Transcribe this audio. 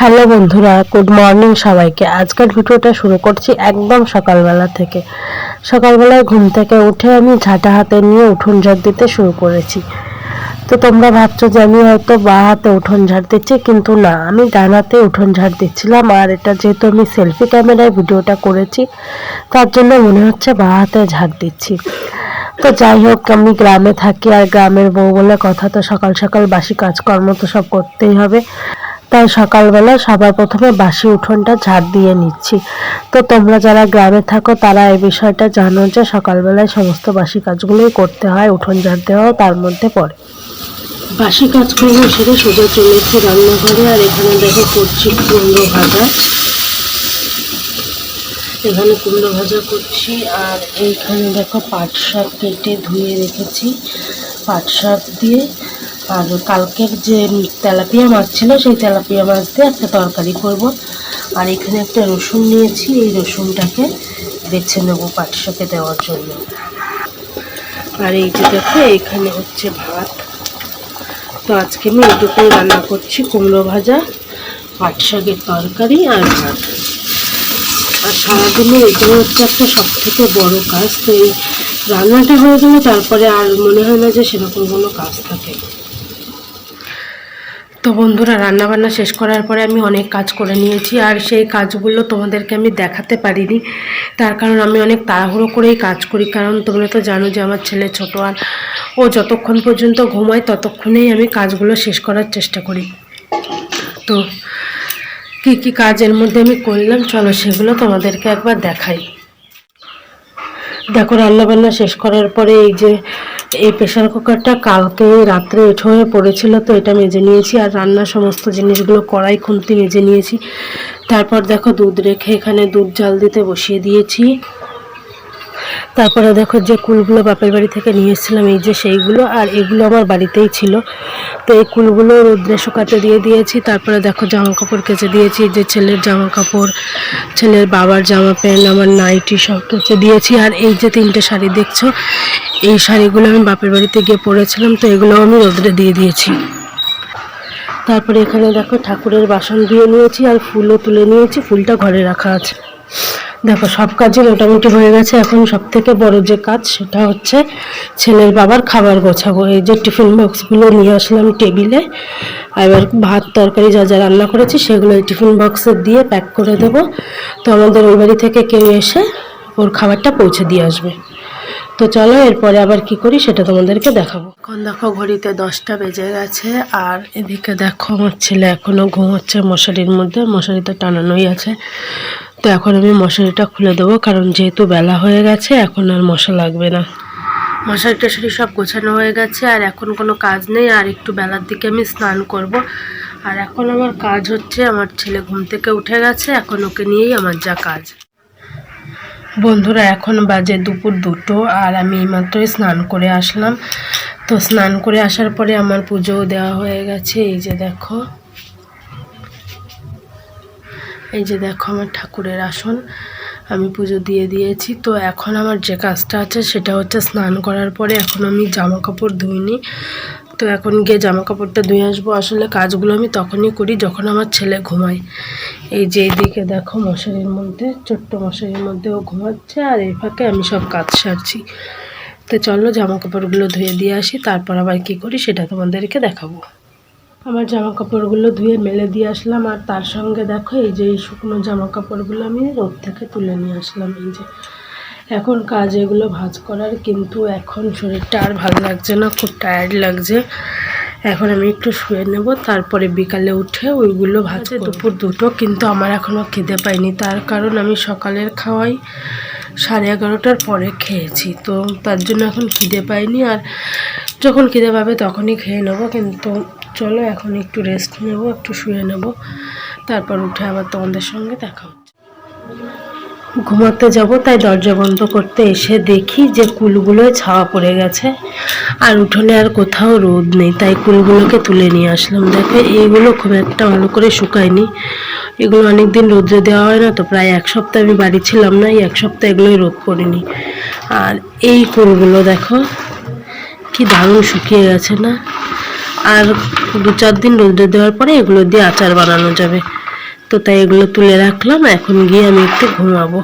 Hello বন্ধুরা, good morning সবাইকে। আজকের ভিডিওটা শুরু করছি একদম সকালবেলা থেকে। সকালবেলায় ঘুম থেকে উঠে আমি ঝাঁটা হাতে নিয়ে উঠোন ঝাড় দিতে শুরু করেছি। তো তোমরা ভাবছ যে আমি হয়তো বা হাতে উঠোন ঝাড় দিচ্ছি, কিন্তু না, আমি ডান হাতে উঠোন ঝাড় দিচ্ছিলাম আর এটা যেহেতু আমি সেলফি ক্যামেরায় ভিডিওটা করেছি, তার জন্য মনে হচ্ছে বা হাতে ঝাড় দিচ্ছি। তো যাই হোক, আমি গ্রামে থাকি আর গ্রামের বউ বলে কথা তো সকাল সকাল বাসি কাজকর্ম তো সব করতেই হবে। তাই সকালবেলা সবার প্রথমে বাসি উঠোনটা ঝাড় দিয়ে নিচ্ছি। তো তোমরা যারা গ্রামে থাকো, তারা এই বিষয়টা জানো যে সকালবেলায় সমস্ত বাসি কাজগুলোই করতে হয়, উঠোন ঝাড় দেওয়াও তার মধ্যে পড়ে। বাসি কাজকর্ম সেরে সোজা চলেছে রান্নাঘরে, আর এখানে দেখো করছি কুমড়ো ভাজা। এখানে কুমড়ো ভাজা করছি, আর এইখানে দেখো পাট শাক কেটে ধুয়ে রেখেছি। পাট শাক দিয়ে আর কালকের যে তেলাপিয়া মাছ ছিল, সেই তেলাপিয়া মাছ দিয়ে একটা তরকারি করব। আর এখানে একটা রসুন নিয়েছি, এই রসুনটাকে বেছে নেব পাট শাকে দেওয়ার জন্য। আর এই যে দেখো, এখানে হচ্ছে ভাত। তো আজকে আমি এটুকুই রান্না করছি, কুমড়ো ভাজা, পাট শাকের তরকারি আর ভাত। আর সারাদিনের এগুলো হচ্ছে একটা সব থেকে বড় কাজ। তো এই রান্নাটা হয়ে গেলে তারপরে আর মনে হয় না যে সেরকম কোনো কাজ থাকে। তো বন্ধুরা রান্না বান্না শেষ করার পরে আমি অনেক কাজ করে নিয়েছি আর সেই কাজগুলো তোমাদেরকে আমি দেখাতে পারিনি। তার কারণ আমি অনেক তাড়াহুড়ো করেই কাজ করি। কারণ তোমরা তো জানো যে আমার ছেলে ছোট আর ও যতক্ষণ পর্যন্ত ঘুমায় ততক্ষণেই আমি কাজগুলো শেষ করার চেষ্টা করি। তো কি কি কাজের মধ্যে আমি করলাম, চলো সেগুলো তোমাদেরকে একবার দেখাই। দেখো রান্না বান্না শেষ করার পরে এই যে, এই প্রেশার কুকারটা কালকে রাত্রে হয়ে পড়েছিল, তো এটা মেজে নিয়েছি আর রান্নার সমস্ত জিনিসগুলো কড়াই খুন্তি মেজে নিয়েছি। তারপর দেখো, দুধ রেখে এখানে দুধ জাল দিতে বসিয়ে দিয়েছি। তারপরে দেখো যে কুলগুলো বাপের বাড়ি থেকে নিয়ে এসেছিলাম, এই যে সেইগুলো, আর এগুলো আমার বাড়িতেই ছিল। তো এই কুলগুলো রোদ্রে শুকাতে দিয়ে দিয়েছি, তারপরে দেখো জামা কাপড় কেচে দিয়েছি যে ছেলের জামা কাপড় ছেলের বাবার জামা প্যান্ট, আমার নাইটি সব কেচে দিয়েছি। আর এই যে তিনটে শাড়ি দেখছ, এই শাড়িগুলো আমি বাপের বাড়িতে গিয়ে পরেছিলাম, তো এগুলো আমি রোদ্রে দিয়ে দিয়েছি। তারপরে এখানে দেখো ঠাকুরের বাসন ধুয়ে নিয়েছি, আর ফুলও তুলে নিয়েছি, ফুলটা ঘরে রাখা আছে। দেখো, সব কাজই মোটামুটি হয়ে গেছে। এখন সব থেকে বড় যে কাজ সেটা হচ্ছে ছেলের বাবার খাবার গোছাবো। এই যে টিফিন বক্সগুলো নিয়ে আসলাম টেবিলে। এবার ভাত, তরকারি যা যা রান্না করেছি সেগুলো এই টিফিন বক্সে দিয়ে প্যাক করে দেবো। তো আমাদের ওই বাড়ি থেকে কেউ এসে ওর খাবারটা পৌঁছে দিয়ে আসবে। তো চলো, এরপরে আবার কি করি সেটা তোমাদেরকে দেখাবো। এখন দেখো, ঘড়িতে দশটা বেজে গেছে। আর এদিকে দেখো, আমার ছেলে এখনও ঘুমোচ্ছে মশারির মধ্যে। মশারিতে টানানোই আছে। তো এখন আমি মশারিটা খুলে দেবো, কারণ যেহেতু বেলা হয়ে গেছে, এখন আর মশা লাগবে না। মশারি টশারি সব গোছানো হয়ে গেছে, আর এখন কোনো কাজ নেই, আর একটু বেলার দিকে আমি স্নান করব। আর এখন আমার কাজ হচ্ছে, আমার ছেলে ঘুম থেকে উঠে গেছে, এখন ওকে নিয়েই আমার যা কাজ। বন্ধুরা, এখন বাজে দুপুর দুটো, আর আমি এইমাত্রই স্নান করে আসলাম। তো স্নান করে আসার পরে আমার পুজোও দেওয়া হয়ে গেছে, এই যে দেখো। এই যে দেখো আমার ঠাকুরের আসন, আমি পুজো দিয়ে দিয়েছি। তো এখন আমার যে কাজটা আছে সেটা হচ্ছে স্নান করার পরে এখন আমি জামা কাপড় ধুইনি। তো এখন গিয়ে জামা কাপড়টা ধুয়ে আসব। আসলে কাজগুলো আমি তখনই করি যখন আমার ছেলে ঘুমায়। এই যে এইদিকে দেখো মশারির মধ্যে, ছোট্ট মশারির মধ্যে ও ঘুমাচ্ছে আর এই ফাঁকে আমি সব কাজ সারছি। তো চলো জামা কাপড়গুলো ধুয়ে দিয়ে আসি, তারপর আবার কী করি সেটা তোমাদেরকে দেখাবো। আমার জামা কাপড়গুলো ধুয়ে মেলে দিয়ে আসলাম আর তার সঙ্গে দেখো এই যে এই শুকনো জামা কাপড়গুলো আমি রোদ থেকে তুলে নিয়ে আসলাম। এই যে এখন কাজ এগুলো ভাঁজ করার কিন্তু এখন শরীরটা আর ভালো লাগছে না খুব টায়ার্ড লাগছে। এখন আমি একটু শুয়ে নেব তারপরে বিকালে উঠে ওইগুলো ভাজে দুপুর দুটো কিন্তু আমার এখনও খিদে পাইনি। তার কারণ আমি সকালের খাওয়াই সাড়ে এগারোটার পরে খেয়েছি তো তার জন্য এখন খিদে পাইনি। আর যখন খিদে পাবে তখনই খেয়ে নেব কিন্তু চলো এখন একটু রেস্ট নেব, একটু শুয়ে নেব। তারপর উঠে আবার তোমাদের সঙ্গে দেখা হচ্ছে। ঘুমাতে যাব, তাই দরজা বন্ধ করতে এসে দেখি যে কুলগুলোয় ছাওয়া পড়ে গেছে। আর উঠোনে আর কোথাও রোদ নেই, তাই কুলগুলোকে তুলে নিয়ে আসলাম। দেখো এইগুলো খুব একটা ভালো করে শুকায়নি। এগুলো অনেক দিন রোদ্রে দেওয়া হয় না, তো প্রায় এক সপ্তাহ আমি বাড়ি ছিলাম না, এই এক সপ্তাহ এগুলোই রোদ পড়েনি। আর এই কুলগুলো দেখো, কি দারুণ শুকিয়ে গেছে না? আর দু চার দিন রোদ্রে দেওয়ার পরে এগুলো দিয়ে আচার বানানো যাবে। তো তাই এগুলো তুলে রাখলাম, এখন গিয়ে আমি একটু ঘুমাবো।